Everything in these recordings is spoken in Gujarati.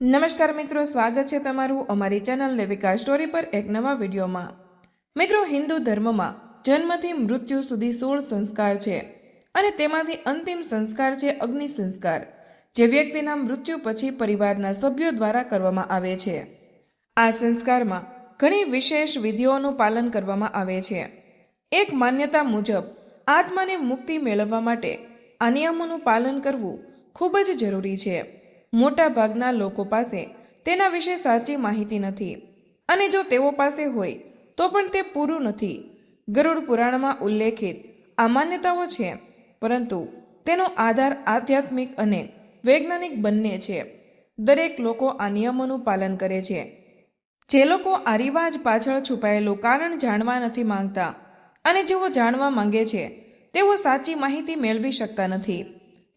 નમસ્કાર મિત્રો, સ્વાગત છે તમારું અમારી ચેનલ લેવિકા સ્ટોરી પર એક નવા વિડીયોમાં. મિત્રો, હિન્દુ ધર્મમાં જન્મથી મૃત્યુ સુધી સોળ સંસ્કાર છે અને તેમાંથી અંતિમ સંસ્કાર છે અગ્નિ સંસ્કાર, જે વ્યક્તિના મૃત્યુ પછી પરિવારના સભ્યો દ્વારા કરવામાં આવે છે. આ સંસ્કારમાં ઘણી વિશેષ વિધિઓનું પાલન કરવામાં આવે છે. એક માન્યતા મુજબ, આત્માને મુક્તિ મેળવવા માટે આ નિયમોનું પાલન કરવું ખૂબ જ જરૂરી છે. મોટા ભાગના લોકો પાસે તેના વિશે સાચી માહિતી નથી. અને જો તેઓ પાસે હોય, તો પણ તે પૂરું નથી. ગરુડ પુરાણમાં ઉલ્લેખિત આ માન્યતાઓ છે, પરંતુ તેનો આધાર આધ્યાત્મિક અને વૈજ્ઞાનિક બંને છે. દરેક લોકો આ નિયમોનું પાલન કરે છે. જે લોકો આ રિવાજ પાછળ છુપાયેલું કારણ જાણવા નથી માંગતા અને જેઓ જાણવા માંગે છે, તેઓ સાચી માહિતી મેળવી શકતા નથી.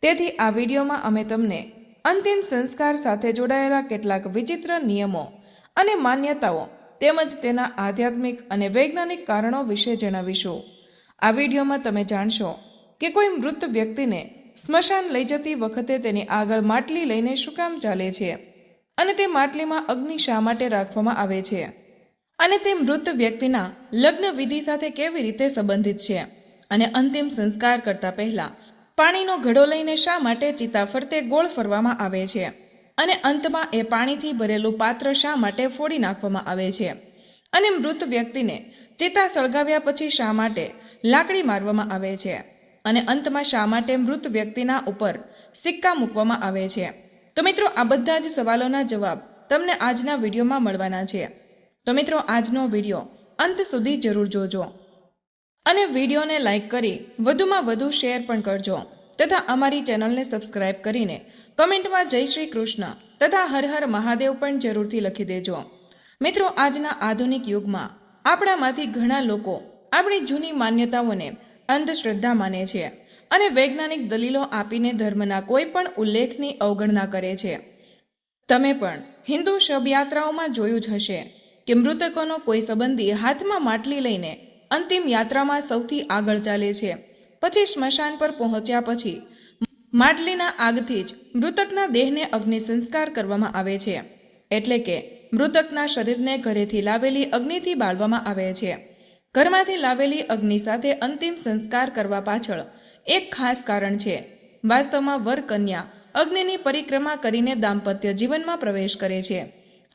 તેથી આ વિડીયોમાં અમે તમને અંતિમ સંસ્કાર સાથે જોડાયેલા કેટલાક વિચિત્ર નિયમો અને માન્યતાઓ તેમજ તેના આધ્યાત્મિક અને વૈજ્ઞાનિક કારણો વિશે જણાવીશું. આ વિડીયોમાં તમે જાણશો કે કોઈ મૃત વ્યક્તિને સ્મશાન લઈ જતી વખતે તેની આગળ માટલી લઈને શું કામ ચાલે છે અને તે માટલીમાં અગ્નિ શા માટે રાખવામાં આવે છે અને તે મૃત વ્યક્તિના લગ્ન વિધિ સાથે કેવી રીતે સંબંધિત છે અને અંતિમ સંસ્કાર કરતા પહેલા પાણીનો ઘડો લઈને શા માટે ચિતા ફરતે ગોળ ફરવામાં આવે છે? અને અંતમાં એ પાણીથી ભરેલું પાત્ર શા માટે ફોડી નાખવામાં આવે છે? અને મૃત વ્યક્તિને ચિતા સળગાવ્યા પછી શા માટે લાકડી મારવામાં આવે છે? અને અંતમાં શા માટે મૃત વ્યક્તિના ઉપર સિક્કા મૂકવામાં આવે છે? તો મિત્રો, આ બધા જ સવાલોના જવાબ તમને આજના વિડીયોમાં મળવાના છે. તો મિત્રો, આજનો વીડિયો અંત સુધી જરૂર જોજો. અને વિડીયોને લાઇક કરી વધુમાં વધુ શેર પણ કરજો તથા અમારી ચેનલને સબસ્ક્રાઇબ કરીને કમેન્ટમાં જય શ્રી કૃષ્ણ તથા હર હર મહાદેવ પણ જરૂરથી લખી દેજો. મિત્રો, આજના આધુનિક યુગમાં આપણામાંથી ઘણા લોકો આપણી જૂની માન્યતાઓને અંધશ્રદ્ધા માને છે અને વૈજ્ઞાનિક દલીલો આપીને ધર્મના કોઈ પણ ઉલ્લેખની અવગણના કરે છે. તમે પણ હિન્દુ શબયાત્રાઓમાં જોયું જ હશે કે મૃતકોનો કોઈ સંબંધી હાથમાં માટલી લઈને અંતિમ યાત્રામાં સૌથી આગળ ચાલે છે. પછી સ્મશાન પર પહોંચ્યા પછી માટલીના આગથી જ મૃતકના દેહને અગ્નિ સંસ્કાર કરવામાં આવે છે. એટલે કે મૃતકના શરીરને ઘરેથી લાવેલી અગ્નિથી બાળવામાં આવે છે. ઘરમાંથી લાવેલી અગ્નિ સાથે અંતિમ સંસ્કાર કરવા પાછળ એક ખાસ કારણ છે. વાસ્તવમાં વર કન્યા અગ્નિની પરિક્રમા કરીને દાંપત્ય જીવનમાં પ્રવેશ કરે છે.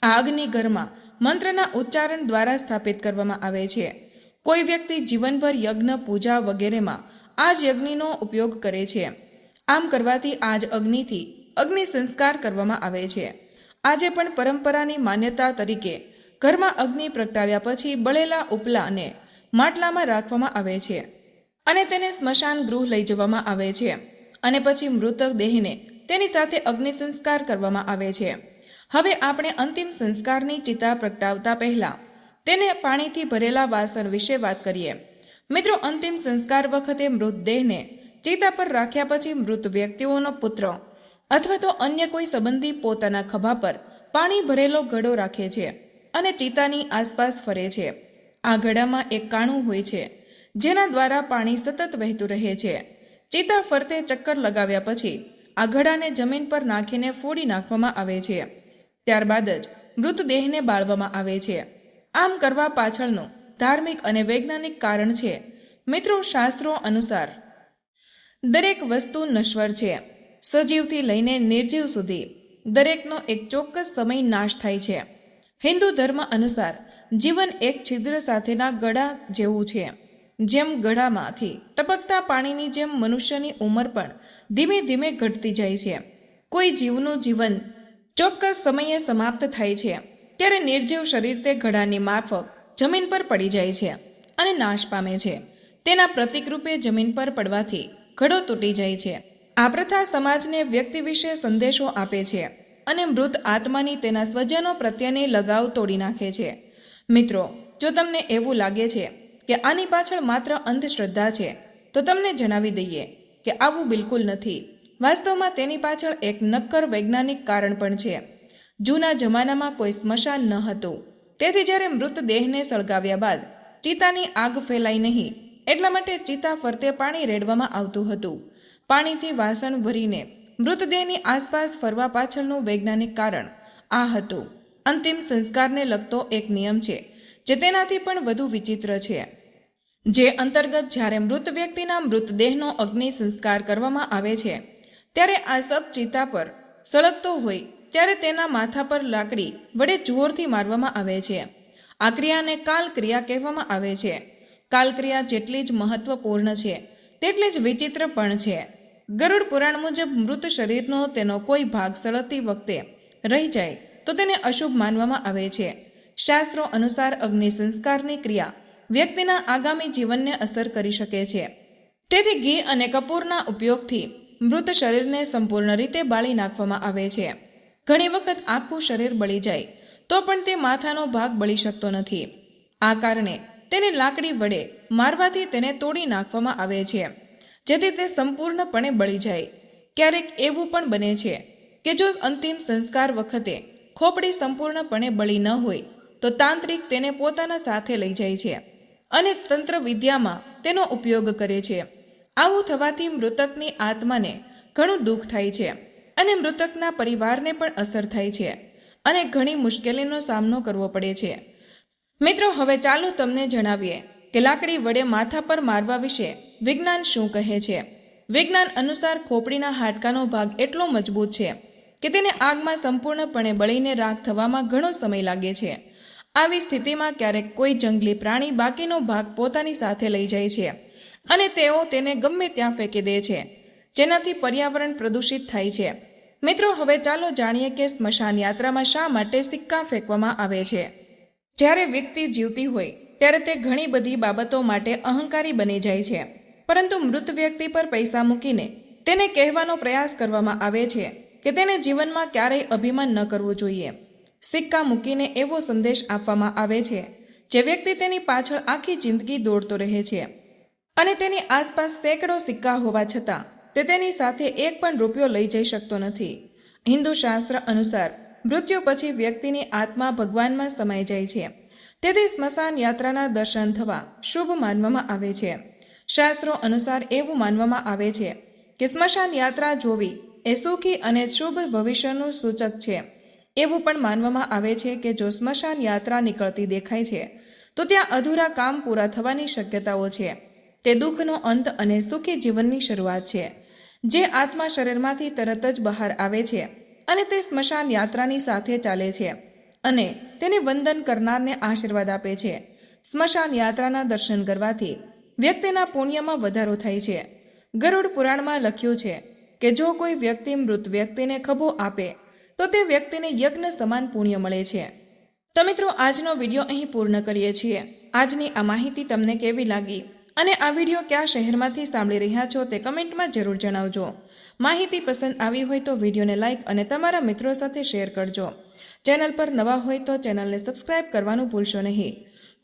આ અગ્નિ ઘરમાં મંત્રના ઉચ્ચારણ દ્વારા સ્થાપિત કરવામાં આવે છે. કોઈ વ્યક્તિ જીવનભર યજ્ઞ, પૂજા વગેરેમાં આ જ યજ્ઞનો ઉપયોગ કરે છે. આમ કરવાથી આ જ અગ્નિથી અગ્નિ સંસ્કાર કરવામાં આવે છે. આજે પણ પરંપરાની માન્યતા તરીકે ઘરમાં અગ્નિ પ્રગટાવ્યા પછી બળેલા ઉપલાને માટલામાં રાખવામાં આવે છે અને તેને સ્મશાન ગૃહ લઈ જવામાં આવે છે અને પછી મૃતક દેહને તેની સાથે અગ્નિ સંસ્કાર કરવામાં આવે છે. હવે આપણે અંતિમ સંસ્કારની ચિતા પ્રગટાવતા પહેલા તેને પાણીથી ભરેલા વાસણ વિશે વાત કરીએ. મિત્રો, અંતિમ સંસ્કાર વખતે મૃતદેહને ચિતા પર રાખ્યા પછી મૃત વ્યક્તિઓનો પુત્ર અથવા તો અન્ય કોઈ સંબંધી પોતાના ખભા પર પાણી ભરેલો ઘડો રાખે છે અને ચિતાની આસપાસ ફરે છે. આ ઘડામાં એક કાણું હોય છે, જેના દ્વારા પાણી સતત વહેતું રહે છે. ચિતા ફરતે ચક્કર લગાવ્યા પછી આ ઘડાને જમીન પર નાખીને ફોડી નાખવામાં આવે છે. ત્યારબાદ જ મૃતદેહને બાળવામાં આવે છે. આમ કરવા પાછળનું ધાર્મિક અને વૈજ્ઞાનિક કારણ છે. મિત્રો, શાસ્ત્રો અનુસાર દરેક વસ્તુ નશ્વર છે. સજીવથી લઈને નિર્જીવ સુધી દરેકનો એક ચોક્કસ સમય નાશ થાય છે. હિન્દુ ધર્મ અનુસાર જીવન એક છિદ્ર સાથેના ગળા જેવું છે. જેમ ગળામાંથી ટપકતા પાણીની જેમ મનુષ્યની ઉંમર પણ ધીમે ધીમે ઘટતી જાય છે. કોઈ જીવનું જીવન ચોક્કસ સમયે સમાપ્ત થાય છે. ત્યારે નિર્જીવ શરીર તે ઘડાની માફક જમીન પર પડી જાય છે અને નાશ પામે છે. તેના પ્રતિકરૂપે જમીન પર પડવાથી ઘડો તૂટી જાય છે. આ પ્રથા સમાજને વ્યક્તિ વિશે સંદેશો આપે છે અને મૃત આત્માની તેના સ્વજનો પ્રત્યેની લગાવ તોડી નાખે છે. મિત્રો, જો તમને એવું લાગે છે કે આની પાછળ માત્ર અંધશ્રદ્ધા છે, તો તમને જણાવી દઈએ કે આવું બિલકુલ નથી. વાસ્તવમાં તેની પાછળ એક નક્કર વૈજ્ઞાનિક કારણ પણ છે. જૂના જમાનામાં કોઈ સ્મશાન ન હતું. તેથી જ્યારે મૃતદેહને સળગાવ્યા બાદ ચિતાની આગ ફેલાઈ નહીં, એટલા માટે ચિતા ફરતે પાણી રેડવામાં આવતું હતું. પાણીથી વાસણ ભરીને મૃતદેહની આસપાસ ફરવા પાછળનું વૈજ્ઞાનિક કારણ આ હતું. અંતિમ સંસ્કારને લગતો એક નિયમ છે, જે તેનાથી પણ વધુ વિચિત્ર છે. જે અંતર્ગત જ્યારે મૃત વ્યક્તિના મૃતદેહનો અગ્નિ સંસ્કાર કરવામાં આવે છે, ત્યારે આ સબ ચિતા પર સળગતો હોય ત્યારે તેના માથા પર લાકડી વડે જોરથી મારવામાં આવે છે. આ ક્રિયાને કાલક્રિયા કહેવામાં આવે છે. કાલક્રિયા જેટલી જ મહત્વપૂર્ણ છે, તેટલી જ વિચિત્ર પણ છે. ગરુડ પુરાણ મુજબ મૃત શરીરનો તેનો કોઈ ભાગ સળગતી વખતે રહી જાય તો તેને અશુભ માનવામાં આવે છે. શાસ્ત્રો અનુસાર અગ્નિ સંસ્કારની ક્રિયા વ્યક્તિના આગામી જીવનને અસર કરી શકે છે. તેથી ઘી અને કપૂરના ઉપયોગથી મૃત શરીરને સંપૂર્ણ રીતે બાળી નાખવામાં આવે છે. ઘણી વખત આખું શરીર બળી જાય, તો પણ તે માથાનો ભાગ બળી શકતો નથી. આ કારણે તેને લાકડી વડે મારવાથી તેને તોડી નાખવામાં આવે છે, જેથી તે સંપૂર્ણપણે બળી જાય. ક્યારેક એવું પણ બને છે કે જો અંતિમ સંસ્કાર વખતે ખોપડી સંપૂર્ણપણે બળી ન હોય, તો તાંત્રિક તેને પોતાના સાથે લઈ જાય છે અને તંત્ર વિદ્યામાં તેનો ઉપયોગ કરે છે. આવું થવાથી મૃતકની આત્માને ઘણું દુઃખ થાય છે. અને મૃતકના પરિવારને પણ અસર થાય છે અને ઘણી મુશ્કેલીનો સામનો કરવો પડે છે. મિત્રો, હવે ચાલો તમને જણાવીએ કે લાકડી વડે માથા પર મારવા વિશે વિજ્ઞાન શું કહે છે. વિજ્ઞાન અનુસાર ખોપડીના હાડકાનો ભાગ એટલો મજબૂત છે કે તેને આગમાં સંપૂર્ણપણે બળીને રાખ થવામાં ઘણો સમય લાગે છે. આવી સ્થિતિમાં ક્યારેક કોઈ જંગલી પ્રાણી બાકીનો ભાગ પોતાની સાથે લઈ જાય છે અને તેઓ તેને ગમે ત્યાં ફેંકી દે છે. જેનાથી પર્યાવરણ પ્રદૂષિત થાય છે. મિત્રો, હવે ચાલો જાણીએ કે સ્મશાન યાત્રામાં શા માટે સિક્કા ફેંકવામાં આવે છે. જ્યારે વ્યક્તિ જીવતી હોય, ત્યારે તે ઘણી બધી બાબતો માટે અહંકારી બની જાય છે. પરંતુ મૃત વ્યક્તિ પર પૈસા મૂકીને તેને કહેવાનો પ્રયાસ કરવામાં આવે છે કે તેને જીવનમાં ક્યારેય અભિમાન ન કરવું જોઈએ. સિક્કા મૂકીને એવો સંદેશ આપવામાં આવે છે જે વ્યક્તિ તેની પાછળ આખી જિંદગી દોડતો રહે છે. અને તેની આસપાસ સેંકડો સિક્કા હોવા છતાં તે તેની સાથે એક પણ રૂપિયો લઈ જઈ શકતો નથી. હિન્દુ શાસ્ત્ર અનુસાર, મૃત્યુ પછી વ્યક્તિની આત્મા ભગવાનમાં સમાઈ જાય છે. તેથી સ્મશાન યાત્રાના દર્શન થવા શુભ માનવામાં આવે છે. શાસ્ત્રો અનુસાર એવું માનવામાં આવે છે કે સ્મશાન યાત્રા જોવી એ સુખી અને શુભ ભવિષ્યનું સૂચક છે. એવું પણ માનવામાં આવે છે કે જો સ્મશાન યાત્રા નીકળતી દેખાય છે, તો ત્યાં અધૂરા કામ પૂરા થવાની શક્યતાઓ છે. તે દુઃખનો અંત અને સુખી જીવનની શરૂઆત છે, જે આત્મા શરીરમાંથી તરત જ બહાર આવે છે અને તે સ્મશાન યાત્રાની સાથે ચાલે છે અને તેને વંદન કરનારને આશીર્વાદ આપે છે. સ્મશાન યાત્રાના દર્શન કરવાથી વ્યક્તિના પુણ્યમાં વધારો થાય છે. ગરુડ પુરાણમાં લખ્યું છે કે જો કોઈ વ્યક્તિ મૃત વ્યક્તિને ખભો આપે, તો તે વ્યક્તિને યજ્ઞ સમાન પુણ્ય મળે છે. તો મિત્રો, આજનો વીડિયો અહીં પૂર્ણ કરીએ છીએ. આજની આ માહિતી તમને કેવી લાગી? અને આ વીડિયો કયા શહેરમાંથી સાંભળી રહ્યા છો તે કમેન્ટમાં જરૂર જણાવજો. માહિતી પસંદ આવી હોય તો વિડીયોને લાઇક અને તમારા મિત્રો સાથે શેર કરજો. ચેનલ પર નવા હોય તો ચેનલને સબસ્ક્રાઇબ કરવાનું ભૂલશો નહીં.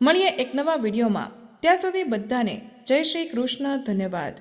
મળીએ એક નવા વિડીયોમાં. ત્યાં સુધી બધાને જય શ્રી કૃષ્ણ, ધન્યવાદ.